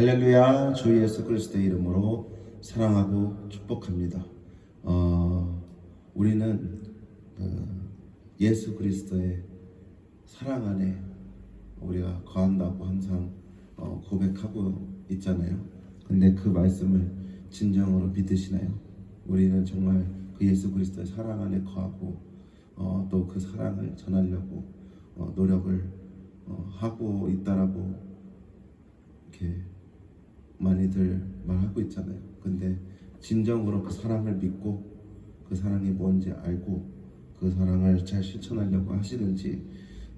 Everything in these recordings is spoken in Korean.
할렐루야 주 예수 그리스도의 이름으로 사랑하고 축복합니다. 어, 우리는 그 예수 그리스도의 사랑 안에 우리가 거한다고 항상 어, 고백하고 있잖아요. 근데 그 말씀을 진정으로 믿으시나요? 우리는 정말 그 예수 그리스도의 사랑 안에 거하고 어, 또 그 사랑을 전하려고 어, 노력을 어, 하고 있다라고 이렇게 많이들 말하고 있잖아요. 근데 진정으로 그 사랑을 믿고 그 사랑이 뭔지 알고 그 사랑을 잘 실천하려고 하시는지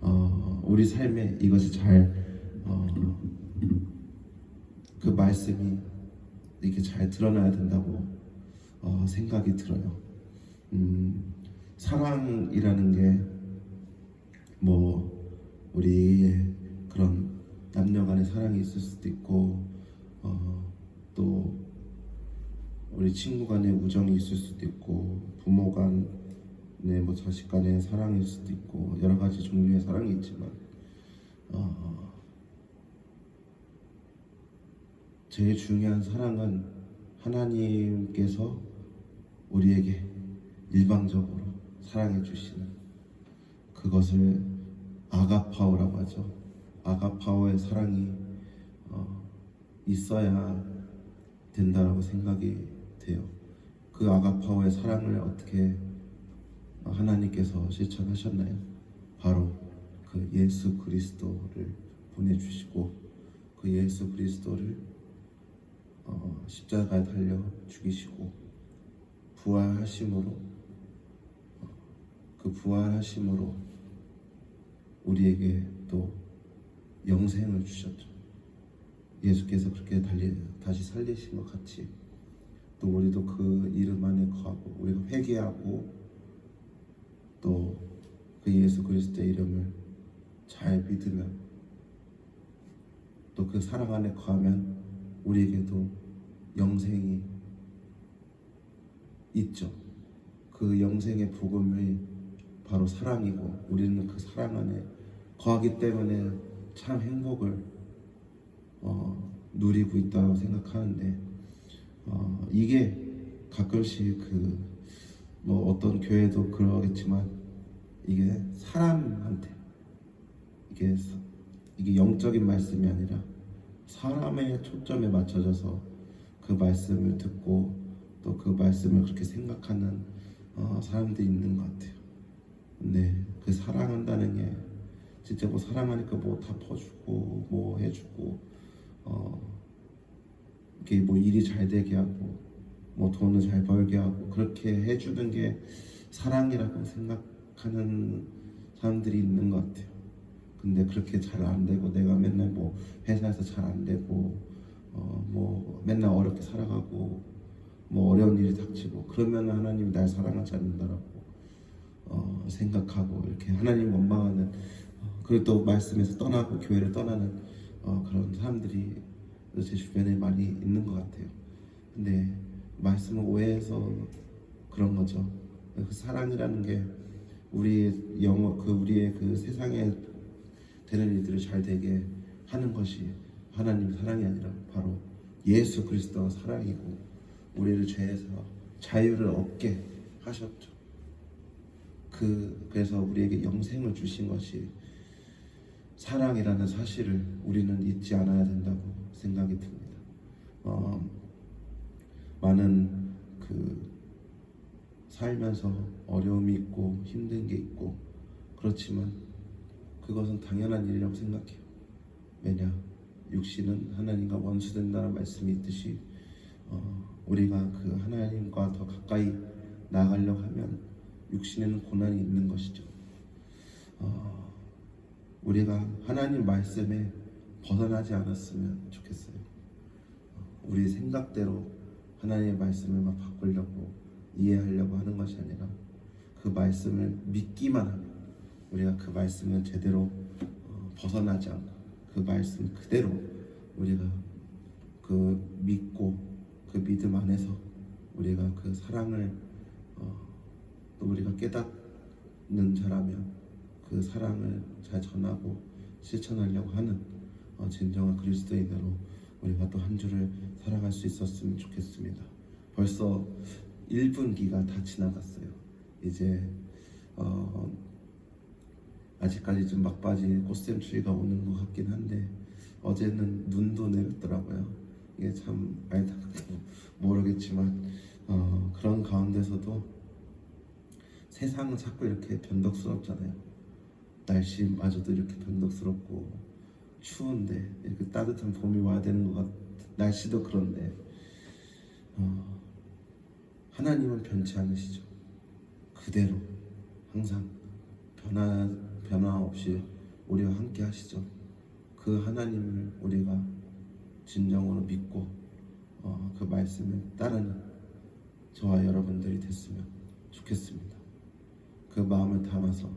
어, 우리 삶에 이것이 잘 어, 그 말씀이 이렇게 잘 드러나야 된다고 어, 생각이 들어요. 음, 사랑이라는 게 뭐 우리의 그런 남녀 간의 사랑이 있을 수도 있고 어, 또 우리 친구 간의 우정이 있을 수도 있고 부모 간의 뭐 자식 간의 사랑일 수도 있고 여러 가지 종류의 사랑이 있지만 어, 제일 중요한 사랑은 하나님께서 우리에게 일방적으로 사랑해 주시는 그것을 아가파오라고 하죠. 아가파오의 사랑이 어, 있어야 된다라고 생각이 돼요. 그 아가파오의 사랑을 어떻게 하나님께서 실천하셨나요? 바로 그 예수 그리스도를 보내주시고 그 예수 그리스도를 어, 십자가에 달려 죽이시고 부활하심으로 어, 그 부활하심으로 우리에게 또 영생을 주셨죠. 예수께서 그렇게 달리, 다시 살리신 것 같이 또 우리도 그 이름 안에 거하고 우리가 회개하고 또 그 예수 그리스도의 이름을 잘 믿으면 또 그 사랑 안에 거하면 우리에게도 영생이 있죠. 그 영생의 복음이 바로 사랑이고 우리는 그 사랑 안에 거하기 때문에 참 행복을 어, 누리고 있다고 생각하는데 어, 이게 가끔씩 그 뭐 어떤 교회도 그러겠지만 이게 사람한테 이게 사- 이게 영적인 말씀이 아니라 사람의 초점에 맞춰져서 그 말씀을 듣고 또 그 말씀을 그렇게 생각하는 어, 사람들이 있는 것 같아요. 근데 그 사랑한다는 게 진짜 뭐 사랑하니까 뭐 다 퍼주고 뭐 해주고 어 이게 뭐 일이 잘 되게 하고 뭐 돈을 잘 벌게 하고 그렇게 해주는 게 사랑이라고 생각하는 사람들이 있는 것 같아요. 근데 그렇게 잘 안 되고 내가 맨날 뭐 회사에서 잘 안 되고 어 뭐 맨날 어렵게 살아가고 뭐 어려운 일이 닥치고 그러면 하나님이 날 사랑하지 않는다라고 어 생각하고 이렇게 하나님 원망하는 어, 그리고 또 말씀에서 떠나고 교회를 떠나는 어 그런 사람들이 제 주변에 많이 있는 것 같아요. 근데 말씀을 오해해서 그런 거죠. 그 사랑이라는 게 우리의 영어 그 우리의 그 세상에 되는 일들을 잘 되게 하는 것이 하나님 사랑이 아니라 바로 예수 그리스도가 사랑이고 우리를 죄에서 자유를 얻게 하셨죠. 그 그래서 우리에게 영생을 주신 것이 사랑이라는 사실을 우리는 잊지 않아야 된다고 생각이 듭니다. 어, 많은 그 살면서 어려움이 있고 힘든 게 있고 그렇지만 그것은 당연한 일이라고 생각해요. 왜냐 육신은 하나님과 원수된다는 말씀이 있듯이 어, 우리가 그 하나님과 더 가까이 나아가려고 하면 육신에는 고난이 있는 것이죠. 어, 우리가 하나님 말씀에 벗어나지 않았으면 좋겠어요. 어, 우리 생각대로 하나님의 말씀을 막 바꾸려고 이해하려고 하는 것이 아니라 그 말씀을 믿기만 하면 우리가 그 말씀을 제대로 어, 벗어나지 않고 그 말씀 그대로 우리가 그 믿고 그 믿음 안에서 우리가 그 사랑을 어, 또 우리가 깨닫는 자라면 그 사랑을 잘 전하고 실천하려고 하는 어, 진정한 그리스도인으로 우리가 또 한 주를 살아갈 수 있었으면 좋겠습니다. 벌써 1분기가 다 지나갔어요. 이제 어, 아직까지 좀 막바지 꽃샘추위가 오는 것 같긴 한데 어제는 눈도 내렸더라고요. 이게 참 알다가도 모르겠지만 어, 그런 가운데서도 세상은 자꾸 이렇게 변덕스럽잖아요. 날씨마저도 이렇게 변덕스럽고 추운데 이렇게 따뜻한 봄이 와야 되는 것 같. 날씨도 그런데 어, 하나님은 변치 않으시죠. 그대로 항상 변화 변화 없이 우리와 함께 하시죠. 그 하나님을 우리가 진정으로 믿고 어, 그 말씀을 따르는 저와 여러분들이 됐으면 좋겠습니다. 그 마음을 담아서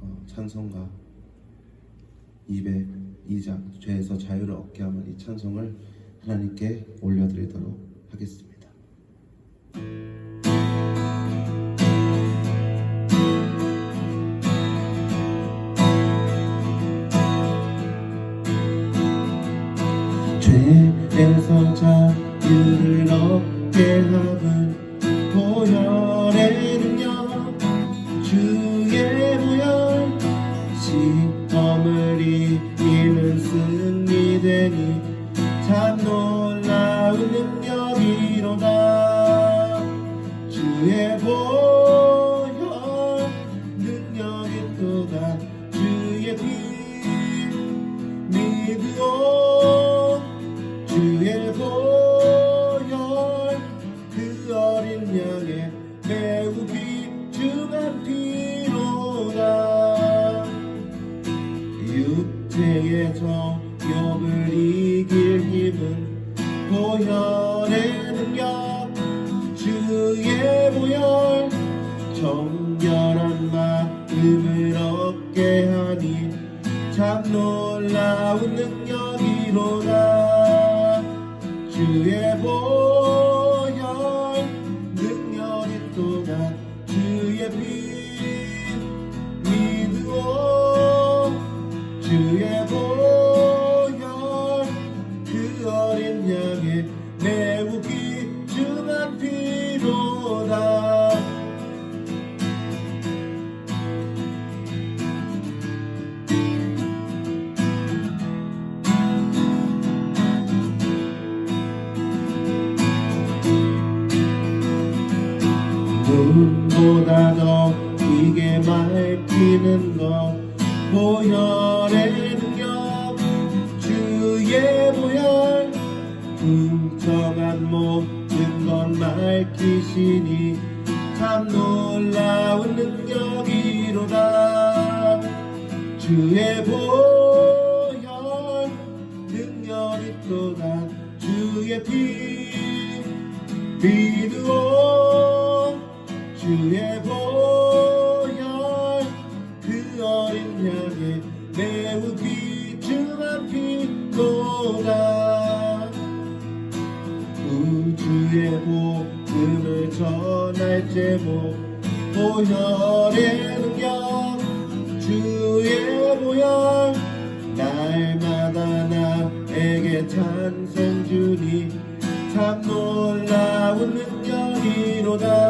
어, 찬송가 202장 죄에서 자유를 얻게 하는 이 찬송을 하나님께 올려드리도록 하겠습니다. 죄에서 자유를 얻게 하는 보혈의 육체의 정욕을 이길 힘은 보혈의 능력 주의 보혈 정결한 마음을 얻게 하니 참 놀라운 능력이로다. 주의 보혈 어린 양의 매우 귀중한 피로다. 눈보다 더 이게 맑히는 것 보혈 맑히시니 참 놀라운 능력이로다. 주의 보혈 능력이 또다. 주의 피 믿으오 주의 보혈 그 어린 양의 매우 귀중한 피로다 제목 보혈의 능력 주의 보혈 날마다 나에게 찬송 주니 참 놀라운 능력이로다